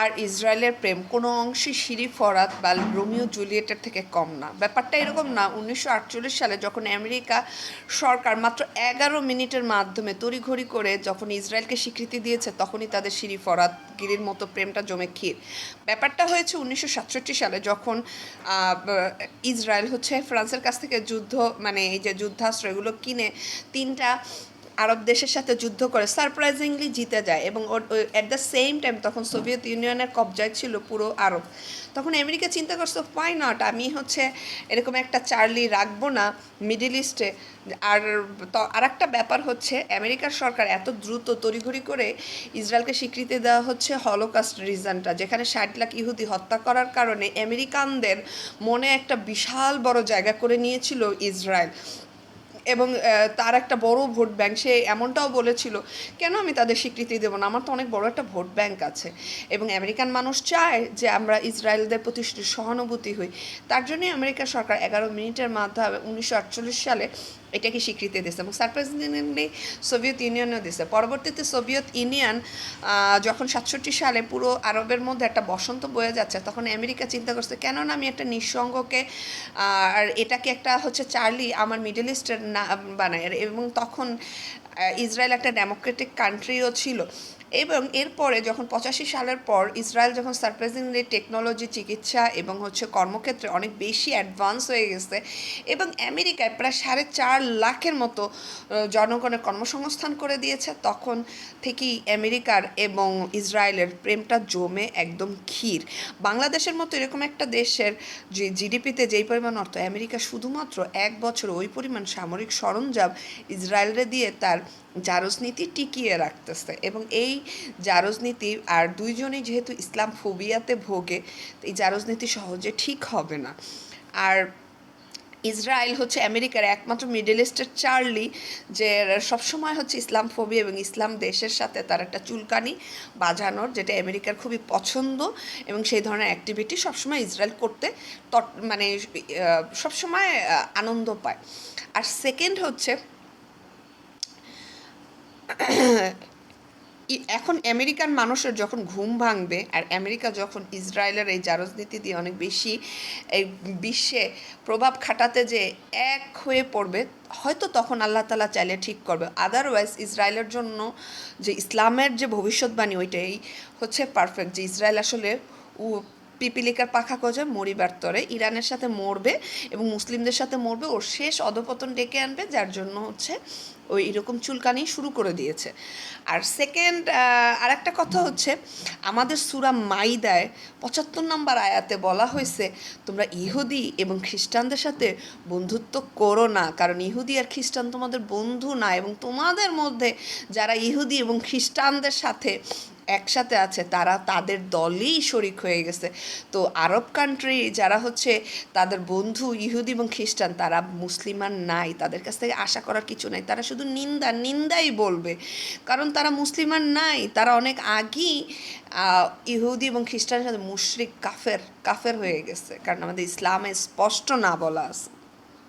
আর ইসরায়েলের প্রেম। কোনো অংশে সিঁড়ি ফরাত বা রোমিও, জুলিয়েটের থেকে কম না। ব্যাপারটা এরকম না, উনিশশো আটচল্লিশ সালে যখন আমেরিকা সরকার মাত্র এগারো মিনিটের মাধ্যমে তড়িঘড়ি করে যখন ইসরায়েলকে স্বীকৃতি দিয়েছে, তখনই তাদের সিঁড়ি ফরাত, গিরির মতো প্রেমটা জমে ক্ষীর। ব্যাপারটা হয়েছে উনিশশো সাতষট্টি সালে যখন ইসরায়েল হচ্ছে ফ্রান্সের কাছ থেকে যুদ্ধ মানে এই যে যুদ্ধাস্ত্র এগুলো কিনে তিনটা আরব দেশের সাথে যুদ্ধ করে সারপ্রাইজিংলি জিতে যায় এবং অ্যাট দ্য সেম টাইম তখন সোভিয়েত ইউনিয়নের কবজায় ছিল পুরো আরব। তখন আমেরিকা চিন্তা করছে হোয়াই নট আমি হচ্ছে এরকম একটা চার্লি রাখব না মিডিল ইস্টে। আর আর একটা ব্যাপার হচ্ছে, আমেরিকার সরকার এত দ্রুত তড়িঘড়ি করে ইসরায়েলকে স্বীকৃতি দেওয়া হচ্ছে হলোকাস্ট রিজনটা যেখানে ষাট লাখ ইহুদি হত্যা করার কারণে আমেরিকানদের মনে একটা বিশাল বড় জায়গা করে নিয়েছিল ইসরায়েল। এবং তার একটা বড় ভোট ব্যাংক, সে এমনটাও বলেছিল, কেন আমি তাদের স্বীকৃতি দেবো না? আমার তো অনেক বড় একটা ভোট ব্যাংক আছে। এবং আমেরিকান মানুষ চায় যে আমরা ইসরায়েলদের প্রতি সহানুভূতি হই। তার জন্যই আমেরিকা সরকার এগারো মিনিটের মাধ্যমে উনিশশো আটচল্লিশ সালে এটাকে স্বীকৃতি দিয়েছে এবং সারপ্রাইজিংলি সোভিয়েত ইউনিয়নও দিয়েছে। পরবর্তীতে সোভিয়েত ইউনিয়ন যখন সাতষট্টি সালে পুরো আরবের মধ্যে একটা বসন্ত বয়ে যাচ্ছে, তখন আমেরিকা চিন্তা করছে, কেননা আমি একটা নিঃসঙ্গকে, আর এটাকে একটা হচ্ছে চার্লি, আমার মিডল ইস্টের না বানায়। এবং তখন ইসরায়েল একটা ডেমোক্রেটিক কান্ট্রিও ছিল। এবং এরপরে যখন পঁচাশি সালের পর ইসরায়েল যখন সারপ্রাইজিংলি টেকনোলজি চিকিৎসা এবং হচ্ছে কর্মক্ষেত্রে অনেক বেশি অ্যাডভান্স হয়ে গেছে এবং আমেরিকায় প্রায় সাড়ে চার লাখের মতো জনগণের কর্মসংস্থান করে দিয়েছে, তখন থেকেই আমেরিকার এবং ইসরায়েলের প্রেমটা জমে একদম ক্ষীর। বাংলাদেশের মতো এরকম একটা দেশের যে জিডিপিতে যেই পরিমাণ অর্থ, আমেরিকা শুধুমাত্র এক বছর ওই পরিমাণ সামরিক সরঞ্জাম ইসরায়েলরে দিয়ে তার জারজনীতি টিকিয়ে রাখতেছে এবং এই জারজনীতি আর দুইজনেই যেহেতু ইসলাম ফোবিয়াতে ভোগে, এই জারজনীতি সহজে ঠিক হবে না। আর ইসরায়েল হচ্ছে আমেরিকার একমাত্র মিডল ইস্টের চার্লি, যে সবসময় হচ্ছে ইসলাম ফোবি এবং ইসলাম দেশের সাথে তার একটা চুলকানি বাজানোর, যেটা আমেরিকার খুবই পছন্দ এবং সেই ধরনের অ্যাক্টিভিটি সবসময় ইসরায়েল করতে তট মানে সবসময় আনন্দ পায়। আর সেকেন্ড হচ্ছে এখন আমেরিকান মানুষের যখন ঘুম ভাঙবে, আর আমেরিকা যখন ইসরায়েলের এই জারজনীতি দিয়ে অনেক বেশি এই বিশ্বে প্রভাব খাটাতে যে এক হয়ে পড়বে, হয়তো তখন আল্লাহ তালা চাইলে ঠিক করবে। আদারওয়াইজ ইসরায়েলের জন্য যে ইসলামের যে ভবিষ্যৎবাণী, ওইটাই হচ্ছে পারফেক্ট যে ইসরায়েল আসলে পিপিলিকার পাখা গজা মরিবার তরে। ইরানের সাথে মরবে এবং মুসলিমদের সাথে মরবে। ওর শেষ অধপতন ডেকে আনবে, যার জন্য হচ্ছে ওই এরকম চুলকানি শুরু করে দিয়েছে। আর সেকেন্ড আর একটা কথা হচ্ছে, আমাদের সুরা মাইদায় পঁচাত্তর নম্বর আয়াতে বলা হয়েছে, তোমরা ইহুদি এবং খ্রিস্টানদের সাথে বন্ধুত্ব করো না, কারণ ইহুদি আর খ্রিস্টান তোমাদের বন্ধু না এবং তোমাদের মধ্যে যারা ইহুদি এবং খ্রিস্টানদের সাথে একসাথে আছে, তারা তাদের দলেই শরিক হয়ে গেছে। তো আরব কান্ট্রি যারা হচ্ছে তাদের বন্ধু ইহুদি এবং খ্রিস্টান, তারা মুসলিমান নাই, তাদের কাছ থেকে আশা করার কিছু নাই। তারা শুধু নিন্দা, নিন্দাই বলবে। কারণ তারা মুসলিম আর নাই, তারা অনেক আগেই ইহুদি এবং খ্রিস্টানের সাথে মুশরিক, কাফের কাফের হয়ে গেছে। কারণ আমাদের ইসলামে স্পষ্ট না বলা আছে।